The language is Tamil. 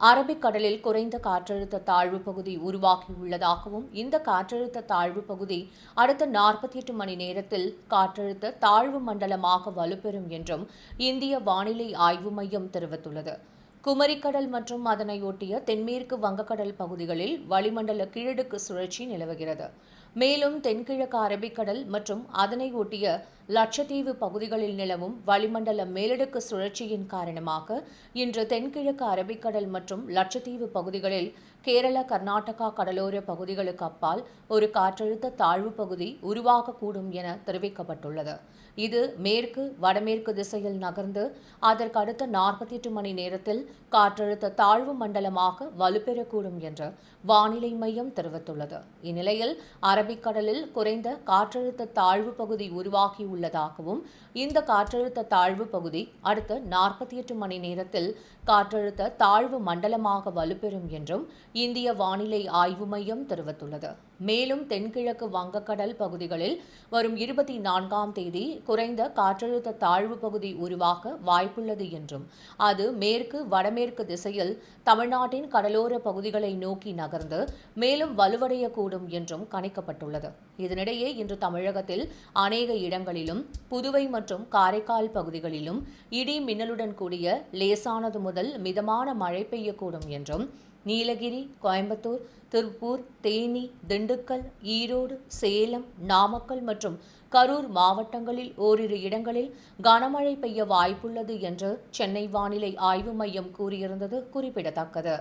அரபிக்கடலில் குறைந்த காற்றழுத்த தாழ்வு பகுதி உருவாகியுள்ளதாகவும் இந்த காற்றழுத்த தாழ்வு பகுதி அடுத்த நாற்பத்தி எட்டு மணி நேரத்தில் காற்றழுத்த தாழ்வு மண்டலமாக வலுப்பெறும் என்றும் இந்திய வானிலை ஆய்வு மையம் தெரிவித்துள்ளது. குமரிக்கடல் மற்றும் அதனையொட்டிய தென்மேற்கு வங்கக்கடல் பகுதிகளில் வளிமண்டல கீழடுக்கு சுழற்சி நிலவுகிறது. மேலும் தென்கிழக்கு அரபிக்கடல் மற்றும் அதனை ஒட்டிய லட்சத்தீவு பகுதிகளில் நிலவும் வளிமண்டல மேலடுக்கு சுழற்சியின் காரணமாக இன்று தென்கிழக்கு அரபிக்கடல் மற்றும் லட்சத்தீவு பகுதிகளில் கேரள கர்நாடகா கடலோர பகுதிகளுக்கு அப்பால் ஒரு காற்றழுத்த தாழ்வு பகுதி உருவாகக்கூடும் என தெரிவிக்கப்பட்டுள்ளது. இது மேற்கு வடமேற்கு திசையில் நகர்ந்து அதற்கு அடுத்த நாற்பத்தி எட்டு மணி நேரத்தில் காற்றழுத்த தாழ்வு மண்டலமாக வலுப்பெறக்கூடும் என்று வானிலை மையம் தெரிவித்துள்ளது. இந்நிலையில் அரபிக்கடலில் குறைந்த காற்றழுத்த தாழ்வு பகுதி உருவாகியுள்ளதாகவும் இந்த காற்றழுத்த தாழ்வு பகுதி அடுத்த நாற்பத்தி எட்டு மணி நேரத்தில் காற்றழுத்த தாழ்வு மண்டலமாக வலுப்பெறும் என்றும் இந்திய வானிலை ஆய்வு மையம் தெரிவித்துள்ளது. மேலும் தென்கிழக்கு வங்கக்கடல் பகுதிகளில் வரும் இருபத்தி நான்காம் தேதி குறைந்த காற்றழுத்த தாழ்வு பகுதி உருவாக வாய்ப்புள்ளது என்றும் அது மேற்கு வடமேற்கு திசையில் தமிழ்நாட்டின் கடலோர பகுதிகளை நோக்கி நகர்ந்து மேலும் வலுவடையக்கூடும் என்றும் கணிக்கப்பட்டுள்ளது. இதனிடையே இன்று தமிழகத்தில் அநேக இடங்களிலும் புதுவை மற்றும் காரைக்கால் பகுதிகளிலும் இடி மின்னலுடன் கூடிய லேசானது முதல் மிதமான மழை பெய்யக்கூடும் என்றும் நீலகிரி கோயம்புத்தூர் திருப்பூர் தேனி திண்டுக்கல் ஈரோடு சேலம் நாமக்கல் மற்றும் கரூர் மாவட்டங்களில் ஓரிரு இடங்களில் கனமழை பெய்ய வாய்ப்புள்ளது என்று சென்னை வானிலை ஆய்வு மையம் கூறியிருந்தது குறிப்பிடத்தக்கது.